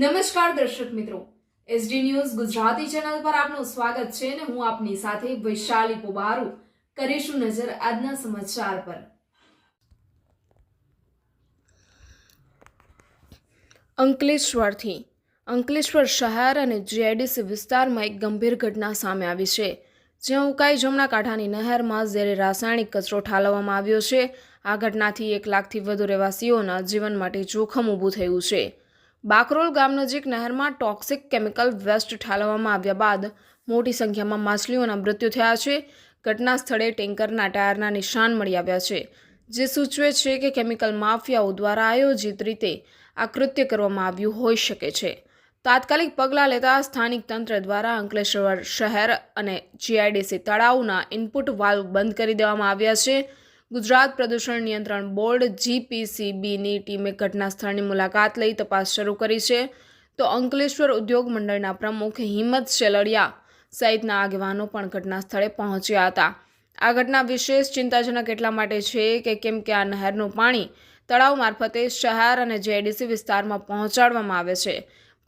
નમસ્કાર દર્શક મિત્રો. એસડી ન્યૂઝ ગુજરાતી ચેનલ પર આપનું સ્વાગત છે અને હું આપની સાથે વૈશાલી પોબારુ કરીશું નજર આજના સમાચાર પર. અંકલેશ્વરથી. અંકલેશ્વર શહેર અને જીઆઈડીસી વિસ્તારમાં એક ગંભીર ઘટના સામે આવી છે. જ્યાં ઉકાઈ જમણા કાંઠાની નહેરમાં ઝેરે રાસાયણિક કચરો ઠાલવવામાં આવ્યો છે. આ ઘટનાથી એક લાખથી વધુ રહેવાસીઓના જીવન માટે જોખમ ઊભું થયું છે. બાકરોલ ગામ નજીક નહેરમાં ટોક્સિક કેમિકલ વેસ્ટ ઠાલવવામાં આવ્યા બાદ મોટી સંખ્યામાં માછલીઓના મૃત્યુ થયા છે. ઘટના સ્થળે ટેન્કરના ટાયરના નિશાન મળી આવ્યા છે, જે સૂચવે છે કે કેમિકલ માફિયાઓ દ્વારા આયોજિત રીતે આ કૃત્ય કરવામાં આવ્યું હોઈ શકે છે. તાત્કાલિક પગલાં લેતા સ્થાનિક તંત્ર દ્વારા અંકલેશ્વર શહેર અને જીઆઈડીસી તળાવના ઇનપુટ વાલ્વ બંધ કરી દેવામાં આવ્યા છે. ગુજરાત પ્રદૂષણ નિયંત્રણ બોર્ડ જીપીસીબીની ટીમે ઘટના સ્થળની મુલાકાત લઈ તપાસ શરૂ કરી છે. તો અંકલેશ્વર ઉદ્યોગ મંડળના પ્રમુખ હિંમત શેલડિયા સહિતના આગેવાનો પણ ઘટના સ્થળે પહોંચ્યા હતા. આ ઘટના વિશેષ ચિંતાજનક એટલા માટે છે કે કેમ કે આ નહેરનું પાણી તળાવ મારફતે શહેર અને જેડીસી વિસ્તારમાં પહોંચાડવામાં આવે છે.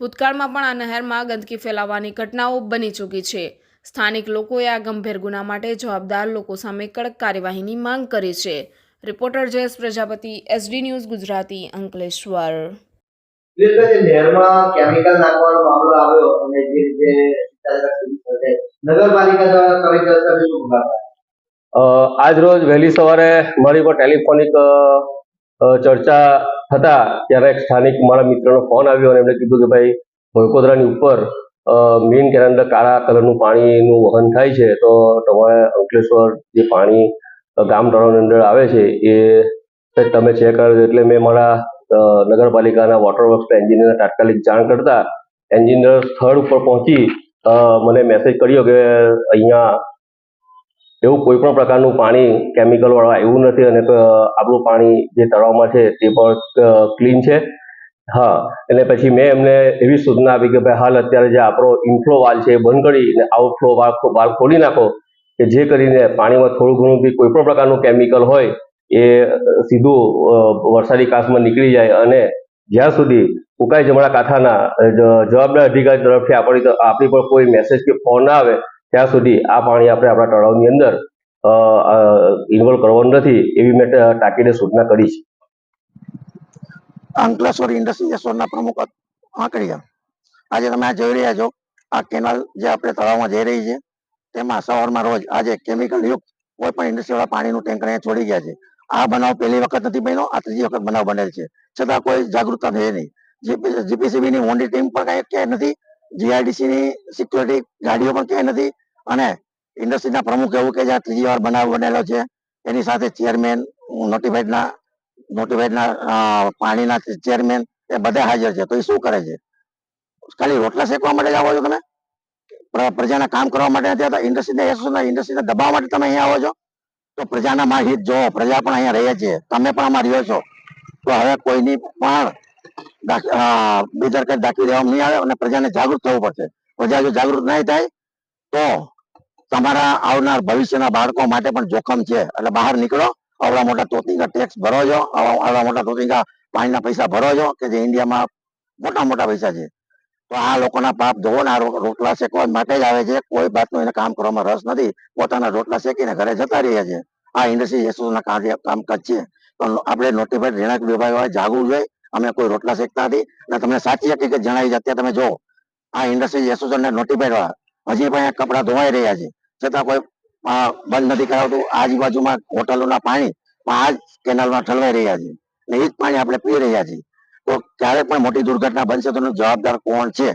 ભૂતકાળમાં પણ આ નહેરમાં ગંદકી ફેલાવવાની ઘટનાઓ બની ચૂકી છે. સ્થાનિક લોકોએ આ ગંભીર ગુના માટે જવાબદાર લોકો સામે કડક કાર્યવાહીની માંગ કરી છે. Reporter Jayesh Prajapati SD news Gujarati Ankleshwar. નહેરમાં chemical નાખવાનો મામલો આવ્યો અને જે રીતે ચિંતાજનક સ્થિતિ સર્જાઈ, નગરપાલિકા દ્વારા કલેક્ટર સાહેબે શું પગલાં ભર્યા? અ, આજ રોજ વહેલી સવારે મારી પર ટેલિફોનિક ચર્ચા થતા ત્યારે એક સ્થાનિક મારા મિત્રનો ફોન આવ્યો અને એમણે કીધું કે ભાઈ વડકોદરાની ઉપર મેઇન કેનાલ અંદર કાળા કલરનું પાણીનું વહન થાય છે, તો તમારે અંકલેશ્વર જે પાણી ગામ તળાવની અંદર આવે છે, એ તમે ચેક કરો એટલે મેં મારા નગરપાલિકાના વોટર વર્ક્સના એન્જિનિયર તાત્કાલિક જાણ કરતા એન્જિનિયર સ્થળ ઉપર પહોંચી મને મેસેજ કર્યો કે અહીંયા એવું કોઈ પણ પ્રકારનું પાણી કેમિકલ વાળા એવું નથી અને આપણું પાણી જે તળાવમાં છે તે પણ ક્લીન છે. હા, એટલે પછી મેં એમને એવી સૂચના આપી કે ભાઈ, હાલ અત્યારે જે આપણો ઇન્ફ્લો વાલ છે એ બંધ કરી અને આઉટફ્લો વાલ વાલ ખોલી નાખો કે જે કરીને પાણીમાં થોડું ઘણું બી કોઈ પણ પ્રકારનું કેમિકલ હોય એ સીધું વરસાદી કાશમાં નીકળી જાય અને જ્યાં સુધી ઉકાઈ જમણા કાંઠાના જવાબદાર અધિકારી તરફથી આપણી આપણી પર કોઈ મેસેજ કે ફોન ના આવે, ત્યાં સુધી આ પાણી આપણે આપણા તળાવની અંદર ઇન્વોલ્વ કરવાનું નથી એવી મેં ટાંકીને સૂચના કરી છે. અંકલેશ્વર ઇન્ડસ્ટ્રી એસોસિએશનના પ્રમુખ આંકડિયા આજે તમે આ જોઈ રહ્યા છો, આ કેનાલ જે આપણે તળાવમાં જઈ રહી છે, તેમાં સવારમાં રોજ આજે કેમિકલ યુક્ત કોઈ પણ ઇન્ડસ્ટ્રીવાળા પાણીનું ટેન્કર અહીંયા છોડી ગયા છે. આ બનાવ પહેલી વખત નથી બન્યો, આ ત્રીજી વખત બનાવ બનેલ છે. છતાં કોઈ જાગૃતતા થઈ નહીં. જીપીસીબી ની મોટી ટીમ પણ કઈ ક્યાંય નથી જીઆઈડીસી ની સિક્યોરિટી ગાડીઓ પણ ક્યાંય નથી, અને ઇન્ડસ્ટ્રીના પ્રમુખ એવું કે જ્યાં ત્રીજી વાર બનાવ બનેલો છે. એની સાથે ચેરમેન નોટિફાઈડના નોટિફાઈડના પાણીના ચેરમેન એ બધા હાજર છે. તો એ શું કરે છે? ખાલી રોટલા શેકવા માટે જ આવો છો તમે? પ્રજાના કામ કરવા માટે નથી આવતા? ઇન્ડસ્ટ્રીને એસોસિએશનના ઇન્ડસ્ટ્રીને દબાવવા માટે તમે અહીંયા આવો છો? તો પ્રજાના માં હિત જોવો પ્રજા પણ અહીંયા રહે છે. તમે પણ આમાં રહ્યો છો તો હવે કોઈની પણ દાખ- બેદરકારી દાખવી દેવામાં નહીં આવે અને પ્રજાને જાગૃત થવું પડશે. પ્રજા જો જાગૃત નહીં થાય, તો તમારા આવનાર ભવિષ્યના બાળકો માટે પણ જોખમ છે. એટલે બહાર નીકળો. આવડા મોટા તોતિંગા ટેક્સ ભરો છો આવડા મોટા તોતિંગા પાણીના પૈસા ભરો છો કે જે ઇન્ડિયામાં મોટા મોટા પૈસા છે? તો આ લોકોના પાપ ધોવો આ રોટલા શેકવા માટે જ આવે છે, કોઈ બાતનું એને કામ કરવામાં રસ નથી, પોતાના રોટલા શેકીને ઘરે જતા રહ્યા છે. આ ઇન્ડસ્ટ્રી એસોસિએશનના કાર્ય, કામકાજ છે. તો આપણે નોટિફાઈડ રહેણાંક વિભાગ જાગવું જોઈએ, અમે કોઈ રોટલા શેકતા નથી, અને તમને સાચી હકીકત જણાવી અત્યારે તમે જો આ ઇન્ડસ્ટ્રી એસોસિએશનને નોટિફાઈડ વાળા હજી પણ કપડાં ધોવાઈ રહ્યા છે. છતાં કોઈ બંધ નથી કરાવતું. આજુબાજુમાં હોટલોના પાણી પણ આ જ કેનાલમાં ઠલવાઈ રહ્યા છે. ને એ જ પાણી આપણે પી રહ્યા છીએ. તો ક્યારે પણ મોટી દુર્ઘટના બનશે તો જવાબદાર કોણ છે?